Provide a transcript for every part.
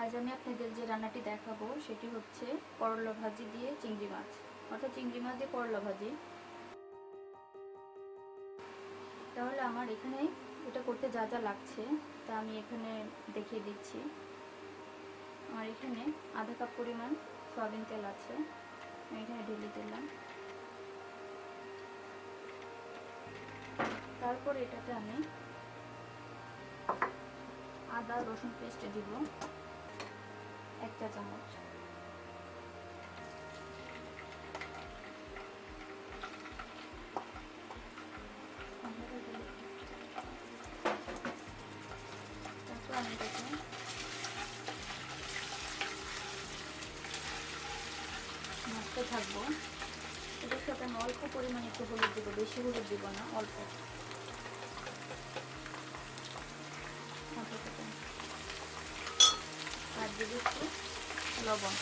আজ আমি আপনাদের যে রান্নাটি দেখাবো, সেটি হচ্ছে করলা ভাজি দিয়ে চিংড়ি মাছ। অর্থাৎ চিংড়ি মাছ দিয়ে করলা ভাজি। তাহলে আমার এখানে এটা করতে যা যা লাগছে, তা আমি এখানে দেখিয়ে দিচ্ছি। আমার এখানে আধা কাপ পরিমাণ সয়াবিন তেল আছে। এখানে ঢেলে দিলাম। তারপর এটাতে আমি আদা, রসুন পেস্ট দিব এক চা চামচ। তারপর আমি থাকব। এটার সাথে আমি অল্প পরিমাণে একটু হলুদ দিব, বেশি হলুদ দিব না, অল্প করে। আর দিব একটু লবণ।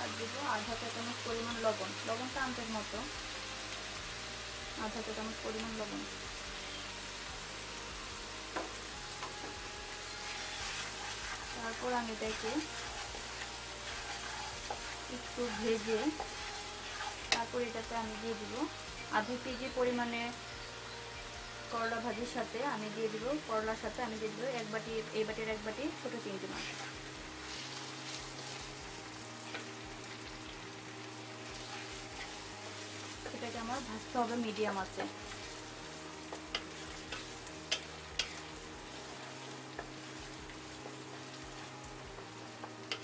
আর দিব আধা চা পরিমাণ লবণ। লবণটা আন্তের মতো। আধা চা পরিমাণ লবণ। তারপর আমি এটাকে একটু ভেজে তারপর এটাতে আমি দিয়ে দিব আধা কেজি পরিমাণে করলা ভাজির সাথে আমি দিয়ে দিব, করলার সাথে আমি দিয়ে দিব এক বাটি, এই বাটির এক বাটি ছোটো চিংড়ি মাছ। এটাকে আমার ভাজতে হবে মিডিয়াম আছে।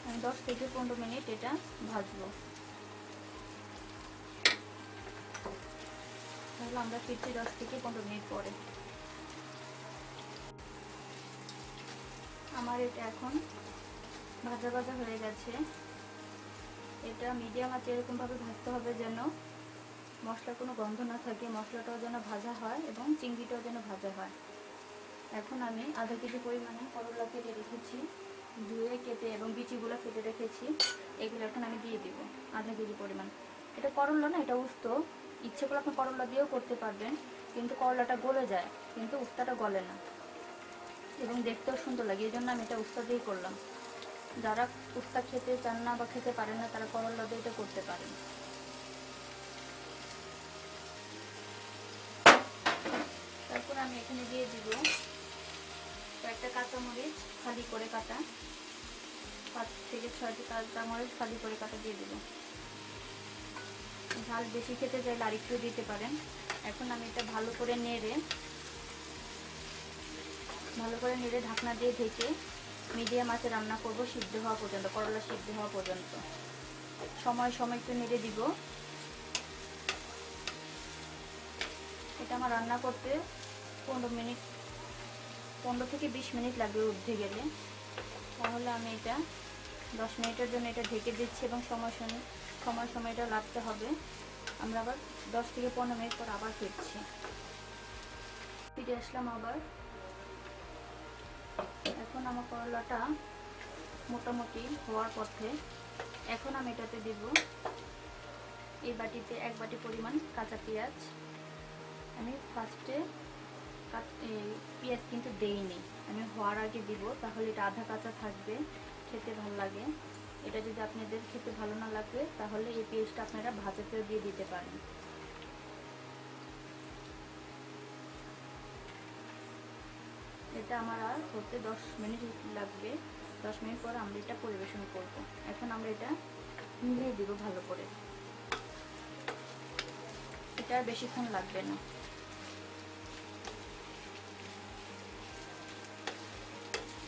আমি দশ থেকে পনেরো মিনিট এটা ভাজবো। তাহলে আমরা ফিরছি দশ থেকে পনেরো মিনিট পরে। আমার এটা এখন ভাজা ভাজা হয়ে গেছে। এটা মিডিয়াম আছে এরকমভাবে ভাজতে হবে যেন মশলার কোনো গন্ধ না থাকে, মশলাটাও যেন ভাজা হয় এবং চিংড়িটাও যেন ভাজা হয়। এখন আমি আধা কেজি পরিমাণে করলা কেটে রেখেছি, ধুয়ে কেটে এবং বিচিগুলো কেটে রেখেছি। এগুলো এখন আমি দিয়ে দিব, আধা কেজি পরিমাণ। এটা করলা না, এটা উস্ত। ইচ্ছে করলে আপনি করলা দিয়েও করতে পারবেন, কিন্তু করলাটা গলে যায়, কিন্তু উস্তাটা গলে না। এবং দেখতেও সুন্দর লাগে, এই জন্য আমি এটা উস্তা দিয়েই করলাম। যারা উস্তা খেতে চান না বা খেতে পারেন না, তারা করলা দিয়ে এটা করতে পারেন। তারপর আমি এখানে দিয়ে দিব কয়েকটা কাঁচামরিচ খালি করে কাটা। পাঁচ থেকে ছয়টি কাঁচামরিচ খালি করে কাটা দিয়ে দিব। ঝাল বেশি খেতে চাইলে আরেকটু দিতে পারেন। এখন আমি এটা ভালো করে নেড়ে, ভালো করে নেড়ে ঢাকনা দিয়ে ঢেকে মিডিয়াম আঁচে রান্না করব সিদ্ধ হওয়া পর্যন্ত, করলা সিদ্ধ হওয়া পর্যন্ত। সময় সময় একটু নেড়ে দিব। এটা আমার রান্না করতে পনেরো মিনিট, পনেরো থেকে বিশ মিনিট লাগবে ঊর্ধ্বে গেলে। তাহলে আমি এটা দশ মিনিটের জন্য এটা ঢেকে দিচ্ছি এবং সময় সময় সময় সময় এটা লাগতে হবে। আমরা আবার দশ থেকে পনেরো মিনিট পর আবার ফিরছি। ফিরে আসলাম আবার। এখন আমার করলাটা মোটামুটি হওয়ার পথে। এখন আমি এটাতে দিব এই বাটিতে এক বাটি পরিমাণ কাঁচা পেঁয়াজ। আমি ফার্স্টে পেঁয়াজ কিন্তু দেইনি। আমি হওয়ার আগে দিব, তাহলে এটা আধা কাঁচা থাকবে। খেতে ভালো লাগে। এটা যদি আপনাদের খেতে ভালো না লাগে, তাহলে এই পেঁয়াজটা আপনারা ভাজাতেও দিয়ে দিতে পারেন। এটা আমার আর হতে দশ মিনিট লাগবে। দশ মিনিট পর আমরা এটা পরিবেশন করব। এখন আমরা এটা মিলিয়ে দিব ভালো করে। এটা আর বেশিক্ষণ লাগবে না।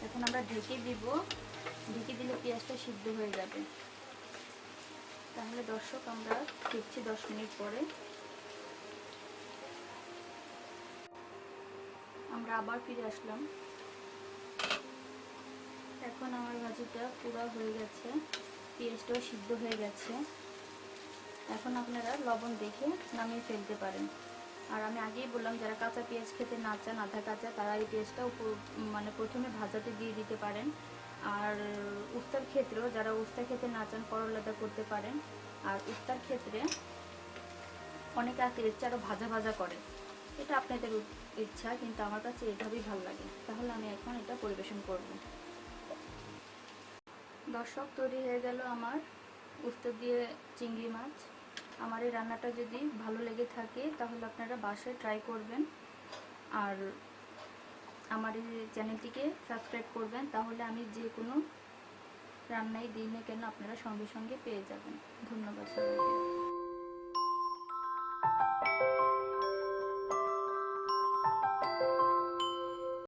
এখন আমরা ঢেকে দিব। ঢেকে দিলে পেঁয়াজটা সিদ্ধ হয়ে যাবে। তাহলে দর্শক, আমরা ফিরছি দশ মিনিট পরে। আমরা আবার ফিরে আসলাম। এখন আমার ভাজিটা পুরো হয়ে গেছে, পেঁয়াজটাও সিদ্ধ হয়ে গেছে। এখন আপনারা লবণ দেখে নামিয়ে ফেলতে পারেন। আর আমি আগেই বললাম, যারা কাঁচা পেঁয়াজ খেতে না চান, আধা কাঁচা, তারা এই পেঁয়াজটা মানে প্রথমে ভাজাতে দিয়ে দিতে পারেন। আর উস্তার ক্ষেত্রেও যারা উস্তার ক্ষেত্রে না চান করলাটা করতে পারেন, আর উস্তার ক্ষেত্রে অনেকে এর চেয়ে আরও ভাজা ভাজা করে। এটা আপনাদের ইচ্ছা, কিন্তু আমার কাছে এভাবেই ভালো লাগে। তাহলে আমি এখন এটা পরিবেশন করব। দর্শক, তৈরি হয়ে গেল আমার উস্তো দিয়ে চিংড়ি মাছ। আমার এই রান্নাটা যদি ভালো লেগে থাকে, তাহলে আপনারা বাসায় ট্রাই করবেন। আর আমার এই চ্যানেলটিকে সাবস্ক্রাইব করবেন, তাহলে আমি যে কোনো রান্নাই দিই না কেন আপনারা সঙ্গে সঙ্গে পেয়ে যাবেন। ধন্যবাদ সবাইকে।